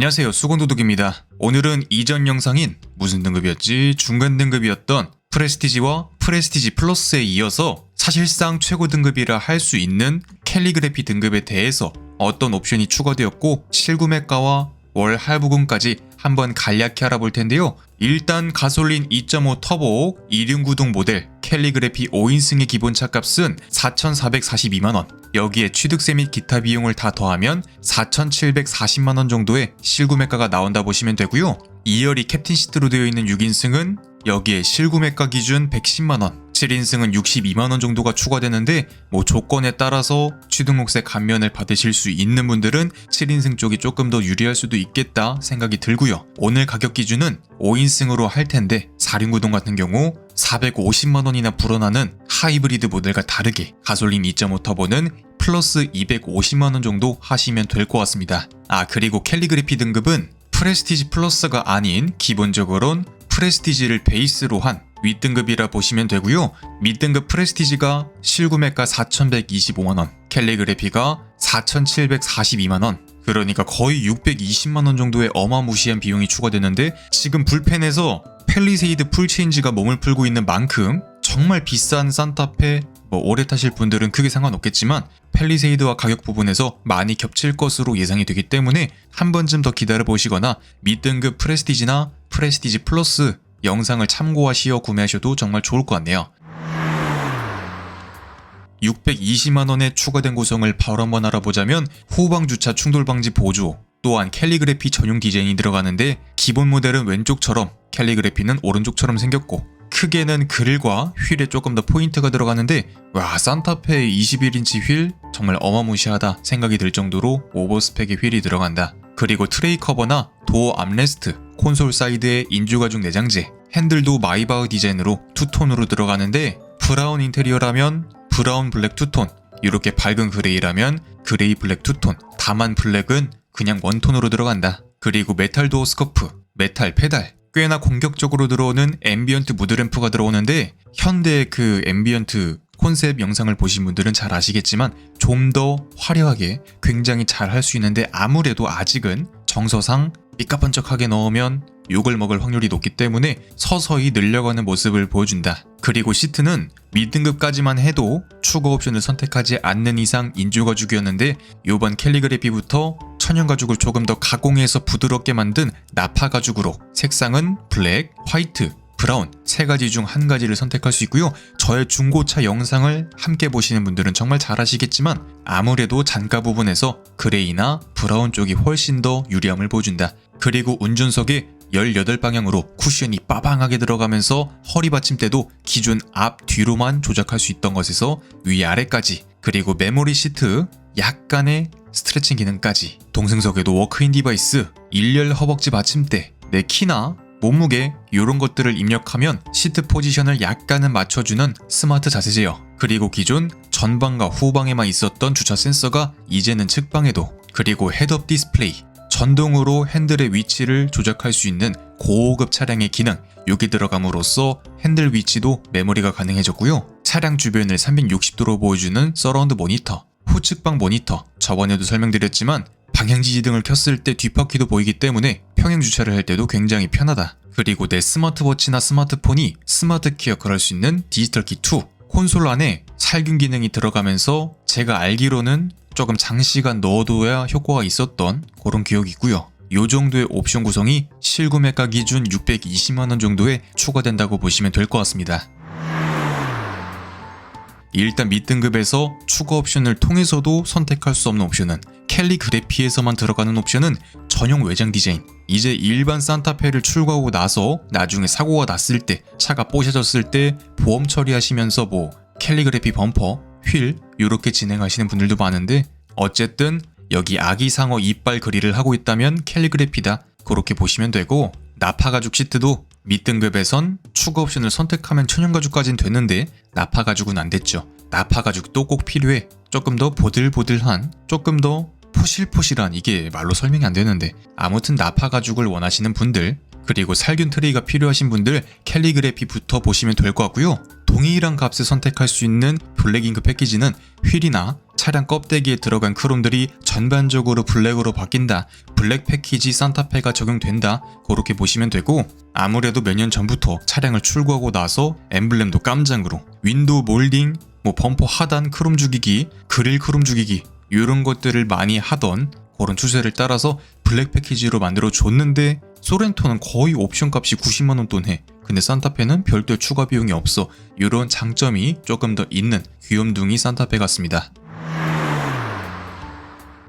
안녕하세요. 수건도둑입니다. 오늘은 이전 영상인 무슨 등급이었지? 중간 등급이었던 프레스티지와 프레스티지 플러스에 이어서 사실상 최고 등급이라 할 수 있는 캘리그래피 등급에 대해서 어떤 옵션이 추가되었고 실구매가와 월 할부금까지 한번 간략히 알아볼 텐데요. 일단 가솔린 2.5 터보 2륜 구동 모델 캘리그래피 5인승의 기본 차값은 4,442만원. 여기에 취득세 및 기타 비용을 다 더하면 4,740만원 정도의 실구매가가 나온다 보시면 되고요. 2열이 캡틴 시트로 되어 있는 6인승은 여기에 실구매가 기준 110만원, 7인승은 62만원 정도가 추가되는데 뭐 조건에 따라서 취등록세 감면을 받으실 수 있는 분들은 7인승 쪽이 조금 더 유리할 수도 있겠다 생각이 들고요. 오늘 가격 기준은 5인승으로 할 텐데 4륜 구동 같은 경우 450만원이나 불어나는 하이브리드 모델과 다르게 가솔린 2.5 터보는 플러스 250만원 정도 하시면 될 것 같습니다. 아 그리고 캘리그래피 등급은 프레스티지 플러스가 아닌 기본적으론 프레스티지를 베이스로 한 윗등급이라 보시면 되고요. 밑등급 프레스티지가 실구매가 4,125만원, 캘리그래피가 4,742만원, 그러니까 거의 620만원 정도의 어마무시한 비용이 추가되는데 지금 불펜에서 펠리세이드 풀체인지가 몸을 풀고 있는 만큼 정말 비싼 산타페 뭐 오래 타실 분들은 크게 상관없겠지만 펠리세이드와 가격 부분에서 많이 겹칠 것으로 예상이 되기 때문에 한 번쯤 더 기다려 보시거나 밑등급 프레스티지나 프레스티지 플러스 영상을 참고하시어 구매하셔도 정말 좋을 것 같네요. 620만원에 추가된 구성을 바로 한번 알아보자면 후방 주차 충돌 방지 보조 또한 캘리그래피 전용 디자인이 들어가는데 기본 모델은 왼쪽처럼 캘리그래피는 오른쪽처럼 생겼고 크게는 그릴과 휠에 조금 더 포인트가 들어가는데 와 산타페 21인치 휠 정말 어마무시하다 생각이 들 정도로 오버스펙의 휠이 들어간다. 그리고 트레이 커버나 도어 암레스트, 콘솔 사이드에 인조가죽 내장재, 핸들도 마이바흐 디자인으로 투톤으로 들어가는데 브라운 인테리어라면 브라운 블랙 투톤, 이렇게 밝은 그레이라면 그레이 블랙 투톤, 다만 블랙은 그냥 원톤으로 들어간다. 그리고 메탈 도어 스커프, 메탈 페달, 꽤나 공격적으로 들어오는 앰비언트 무드램프가 들어오는데 현대의 그 앰비언트 콘셉트 영상을 보신 분들은 잘 아시겠지만 좀 더 화려하게 굉장히 잘 할 수 있는데 아무래도 아직은 정서상 삐까번쩍하게 넣으면 욕을 먹을 확률이 높기 때문에 서서히 늘려가는 모습을 보여준다. 그리고 시트는 미등급까지만 해도 추가 옵션을 선택하지 않는 이상 인조가죽이었는데 요번 캘리그래피부터 천연가죽을 조금 더 가공해서 부드럽게 만든 나파가죽으로 색상은 블랙, 화이트, 브라운 세 가지 중 한 가지를 선택할 수 있고요. 저의 중고차 영상을 함께 보시는 분들은 정말 잘 아시겠지만 아무래도 잔가 부분에서 그레이나 브라운 쪽이 훨씬 더 유리함을 보여준다. 그리고 운전석에 18방향으로 쿠션이 빠방하게 들어가면서 허리 받침대도 기존 앞 뒤로만 조작할 수 있던 것에서 위아래까지 그리고 메모리 시트 약간의 스트레칭 기능까지. 동승석에도 워크인 디바이스 일렬 허벅지 받침대 내 키나 몸무게 이런 것들을 입력하면 시트 포지션을 약간은 맞춰주는 스마트 자세 제어. 그리고 기존 전방과 후방에만 있었던 주차 센서가 이제는 측방에도 그리고 헤드업 디스플레이 전동으로 핸들의 위치를 조작할 수 있는 고급 차량의 기능 여기 들어감으로써 핸들 위치도 메모리가 가능해졌고요 차량 주변을 360도로 보여주는 서라운드 모니터 후측방 모니터 저번에도 설명드렸지만 방향지 지 등을 켰을 때 뒷바퀴도 보이기 때문에 평행 주차를 할 때도 굉장히 편하다. 그리고 내 스마트워치나 스마트폰이 스마트 키 역할을 할수 있는 디지털 키 2 콘솔 안에 살균 기능이 들어가면서 제가 알기로는 조금 장시간 넣어둬야 효과가 있었던 그런 기억이 있고요. 요 정도의 옵션 구성이 실구매가 기준 620만원 정도에 추가된다고 보시면 될 것 같습니다. 일단 밑등급에서 추가 옵션을 통해서도 선택할 수 없는 옵션은 캘리 그래피에서만 들어가는 옵션은 전용 외장 디자인. 이제 일반 산타페를 출고하고 나서 나중에 사고가 났을 때 차가 뽀셔졌을 때 보험 처리하시면서 뭐 캘리그래피 범퍼, 휠 이렇게 진행하시는 분들도 많은데 어쨌든 여기 아기 상어 이빨 그릴을 하고 있다면 캘리그래피다 그렇게 보시면 되고 나파가죽 시트도 밑등급에선 추가 옵션을 선택하면 천연가죽까진 되는데 나파가죽은 안 됐죠. 나파가죽도 꼭 필요해. 조금 더 보들보들한, 조금 더 포실포실한 이게 말로 설명이 안 되는데 아무튼 나파가죽을 원하시는 분들 그리고 살균 트레이가 필요하신 분들 캘리그래피부터 보시면 될 것 같고요. 동일한 값을 선택할 수 있는 블랙 잉크 패키지는 휠이나 차량 껍데기에 들어간 크롬들이 전반적으로 블랙으로 바뀐다. 블랙 패키지 산타페가 적용된다. 그렇게 보시면 되고 아무래도 몇 년 전부터 차량을 출고하고 나서 엠블렘도 깜장으로 윈도우 몰딩, 뭐 범퍼 하단 크롬 죽이기, 그릴 크롬 죽이기 이런 것들을 많이 하던 그런 추세를 따라서 블랙 패키지로 만들어 줬는데 소렌토는 거의 옵션 값이 90만 원 돈 해. 근데 산타페는 별도 추가 비용이 없어. 이런 장점이 조금 더 있는 귀염둥이 산타페 같습니다.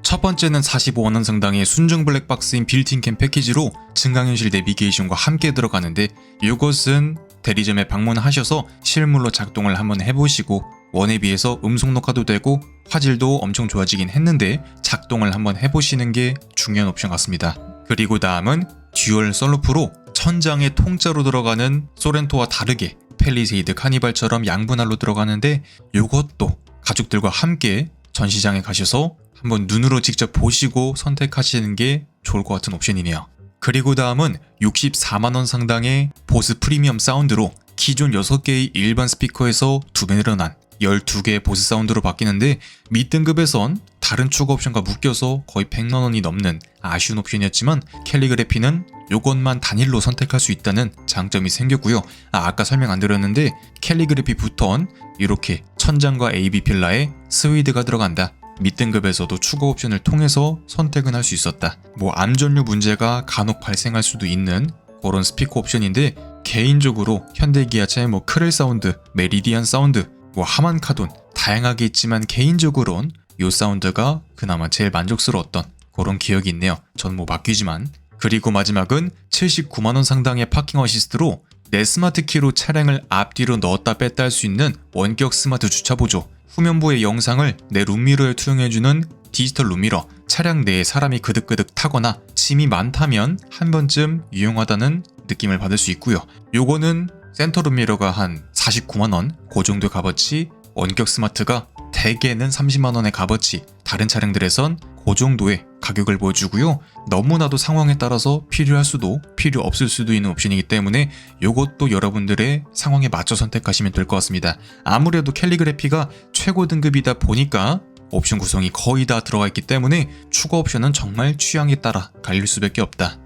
첫 번째는 45만 원 상당의 순정 블랙박스인 빌트인캠 패키지로 증강현실 내비게이션과 함께 들어가는데 이것은 대리점에 방문하셔서 실물로 작동을 한번 해보시고 원에 비해서 음성 녹화도 되고 화질도 엄청 좋아지긴 했는데 작동을 한번 해보시는 게 중요한 옵션 같습니다. 그리고 다음은 듀얼 썰루프로 천장에 통짜로 들어가는 소렌토와 다르게 펠리세이드 카니발처럼 양분할로 들어가는데 이것도 가족들과 함께 전시장에 가셔서 한번 눈으로 직접 보시고 선택하시는 게 좋을 것 같은 옵션이네요. 그리고 다음은 64만원 상당의 보스 프리미엄 사운드로 기존 6개의 일반 스피커에서 2배 늘어난 12개의 보스 사운드로 바뀌는데 밑등급에선 다른 추가 옵션과 묶여서 거의 100만 원이 넘는 아쉬운 옵션이었지만 캘리그래피는 요것만 단일로 선택할 수 있다는 장점이 생겼고요. 아, 아까 설명 안 드렸는데 캘리그래피 부턴 이렇게 천장과 AB 필라에 스위드가 들어간다. 밑등급에서도 추가 옵션을 통해서 선택은 할 수 있었다. 뭐 암전류 문제가 간혹 발생할 수도 있는 그런 스피커 옵션인데 개인적으로 현대 기아차의 뭐 크렐 사운드, 메리디안 사운드, 뭐 하만 카돈 다양하게 있지만 개인적으론 요 사운드가 그나마 제일 만족스러웠던 그런 기억이 있네요. 전뭐 바뀌지만 그리고 마지막은 79만원 상당의 파킹 어시스트로 내 스마트 키로 차량을 앞뒤로 넣었다 뺐다 할 수 있는 원격 스마트 주차 보조 후면부의 영상을 내 룸미러에 투영해주는 디지털 룸미러 차량 내에 사람이 그득그득 타거나 짐이 많다면 한 번쯤 유용하다는 느낌을 받을 수 있고요. 요거는 센터 룸미러가 한 49만원 그 정도 값어치 원격 스마트가 대개는 30만원의 값어치 다른 차량들에선 그 정도의 가격을 보여주고요. 너무나도 상황에 따라서 필요할 수도 필요 없을 수도 있는 옵션이기 때문에 이것도 여러분들의 상황에 맞춰 선택하시면 될 것 같습니다. 아무래도 캘리그래피가 최고 등급이다 보니까 옵션 구성이 거의 다 들어가 있기 때문에 추가 옵션은 정말 취향에 따라 갈릴 수밖에 없다.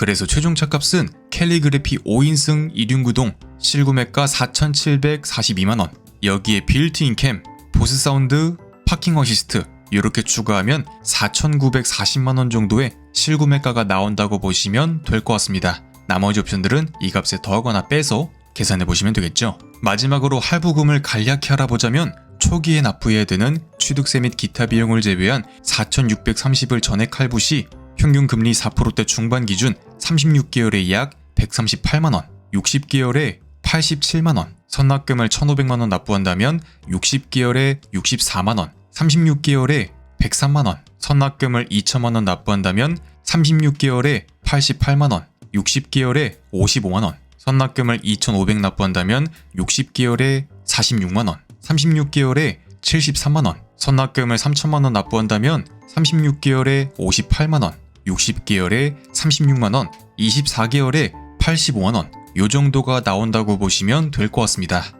그래서 최종 차값은 캘리그래피 5인승 2륜구동 실구매가 4,742만원 여기에 빌트인 캠, 보스 사운드, 파킹 어시스트 이렇게 추가하면 4,940만원 정도의 실구매가가 나온다고 보시면 될 것 같습니다. 나머지 옵션들은 이 값에 더하거나 빼서 계산해 보시면 되겠죠. 마지막으로 할부금을 간략히 알아보자면 초기에 납부해야 되는 취득세 및 기타 비용을 제외한 4,630을 전액 할부 시 평균 금리 4%대 중반 기준 36개월에 약 138만 원, 60개월에 87만 원, 선납금을 1,500만 원 납부한다면 60개월에 64만 원, 36개월에 103만 원, 선납금을 2천만 원 납부한다면 36개월에 88만 원, 60개월에 55만 원, 선납금을 2,500 납부한다면 60개월에 46만 원, 36개월에 73만 원, 선납금을 3천만 원 납부한다면 36개월에 58만 원, 60개월에 36만원, 24개월에 85만원, 요 정도가 나온다고 보시면 될 것 같습니다.